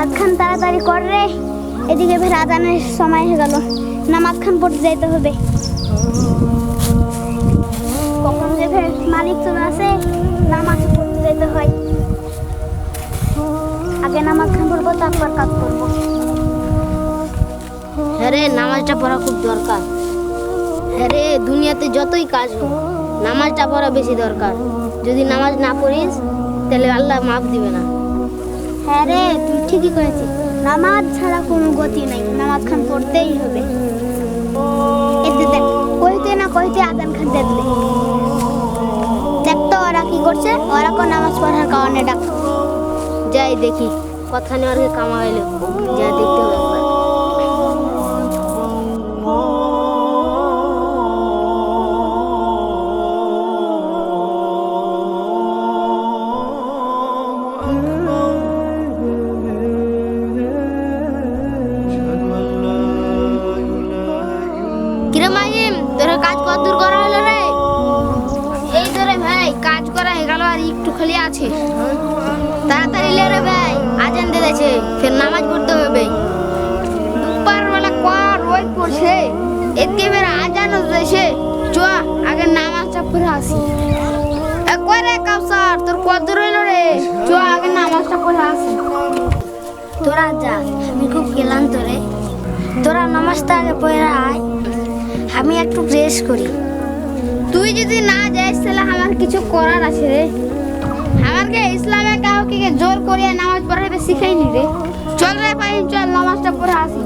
আধখান তাড়াতাড়ি কর রে। এদিকে ফের আদানের সময় হয়ে গেল। নামাজখান পড়তে যাইতে হবে। কখন যে ফের মালিক চলে আসে নামাজ পড়তে যাইতে হয়। আগে নামাজ খান পড়ব, তারপর কাজ করব। হ্যাঁ নামাজটা পড়া খুব দরকার। হ্যাঁ দুনিয়াতে যতই কাজ হোক, নামাজটা পড়া বেশি দরকার। যদি নামাজ না পড়িস, তাহলে আল্লাহ মাফ দিবে না। হ্যাঁ রে, তুই ঠিকই করেছিস। নামাজ ছাড়া কোনো গতি নাই নামাজ খান পড়তেই হবে। এতে দেখ, কইতে না কইতে আদান খান দেখলে দেখ তো ওরা কি করছে, ওরা কো নামাজ পড়ার কারণে ডাক। যাই দেখি, কথা নেওয়ার কামা হইল। যা দেখতে হবে। আছে তাড়াতাড়ি লে রে ভাই আজান দিয়েছে ফের নামাজ পড়তে হবে। দুপার বেলা কর ওই করছে এদিকে ফের আজান দিয়েছে। চ আগে নামাজটা পড়ে আসি। এ, কই রে কাউসার তোর কত দূর হইল রে? চ আগে নামাজটা পড়ে আসি। তোরা যা আমি খুব ক্লান্ত রে। তোরা নামাজটা আগে পড়ে আয়। আমি একটু প্রেস করি। তুই যদি না যাইস তাহলে আমার কিছু করার আছে রে। আমাকে ইসলামে কাউকে জোর করিয়া নামাজ পড়াবে শিখাইনি রে। চল রে ভাই, চল, নামাজটা পড়ে আসি।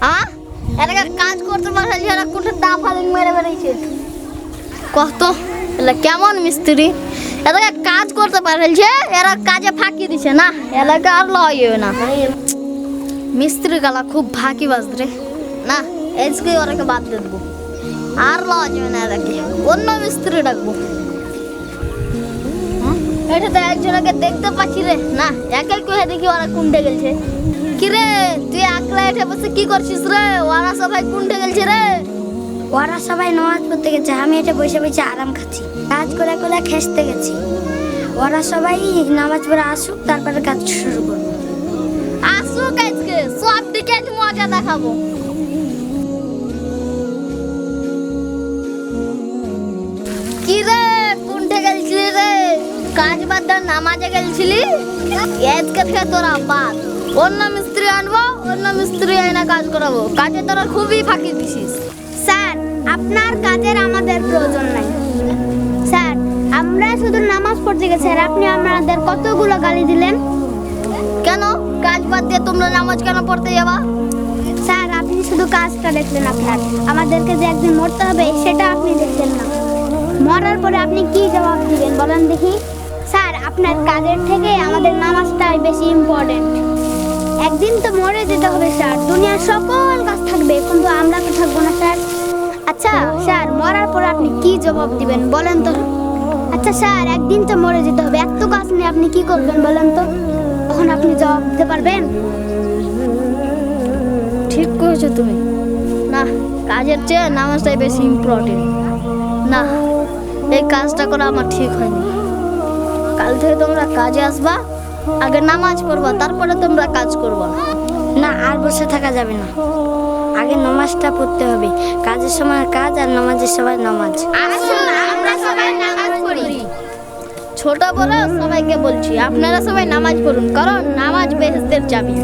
আ? এলাকা কাজ করতে পারছে এরা কোঠে দা মেরে বেরিয়েছে কত? এলা কেমন মিস্ত্রি? এলাকা কাজ করতে পারছে এরা কাজে ফাঁকি দিছে না, এলাকা আর লয় না। মিস্ত্রি গালা খুব ফাঁকি বাজরে না আজকে ওরাকে বাদ দিয়ে দেবো। আর লওয়া যাবে না এরাকে অন্য মিস্ত্রি ডাকবো? এটা তো একজনকে দেখতে পাচ্ছি রে। না একে কেউ দেখি ওরা কুন্ডে গেছে কিরে তুই একলা এঠে বসে কি করছিস রে? ওরা সবাই কুন্ডে গেছে রে। ওরা সবাই নামাজ পড়তে গেছে আমি এটা বসে বসে আরাম খাচ্ছি কাজ করে করে খেসতে গেছি। ওরা সবাই নামাজ পড়ে আসুক তারপরে কাজ শুরু করব। আসুক আজকে সব দিকে মজা দেখাবো। বাদ দিয়ে নামাজে গেলছিলি? আজকে থেকে তোরা বাদ। অন্য মিস্ত্রি আনব অন্য মিস্ত্রি আইনা কাজ করাবো। কাজে তোরা খুবই ফাঁকি দিছিস। স্যার আপনার কাজের আমাদের প্রয়োজন নাই। স্যার আমরা শুধু নামাজ পড়তে গেছি। আর আপনি আমাদের কতগুলো গালি দিলেন? কেন? কাজ বাদ দিয়ে তোমরা নামাজ কেন পড়তে যাবা? স্যার আপনি শুধু কাজটা দেখলেন আপনার। আমাদেরকে যে একদিন মরতে হবে সেটা আপনি দেখলেন না। মরার পরে আপনি কি জবাব দিবেন? বলেন দেখি। আপনার কাজের থেকে আমাদের নামাজটাই বেশি ইম্পর্টেন্ট একদিন তো মরে যেতে হবে, স্যার। দুনিয়ার সকল কাজ থাকবে, কিন্তু আমরা তো থাকব না, স্যার। আচ্ছা স্যার, মরার পর আপনি কি জবাব দিবেন, বলেন তো। আচ্ছা স্যার, একদিন তো মরে যেতে হবে। এত কাজ নিয়ে আপনি কি করবেন, বলেন তো। তখন আপনি জবাব দিতে পারবেন? ঠিক করেছ তুমি। না, কাজের চেয়ে নামাজটাই বেশি ইম্পর্টেন্ট না, এই কাজটা করা আমার ঠিক হয়নি। কাল থেকে তোমরা কাজে আসবা আগে নামাজ পড়বা তারপরে তোমরা কাজ করব। না আর বসে থাকা যাবে না। আগে নামাজটা পড়তে হবে। কাজের সময় কাজ আর নামাজের সময় নামাজ। আমরা সবাই নামাজ পড়ি। ছোট বড় সবাইকে বলছি আপনারা সবাই নামাজ পড়ুন কারণ নামাজ বেহেস্তের চাবি।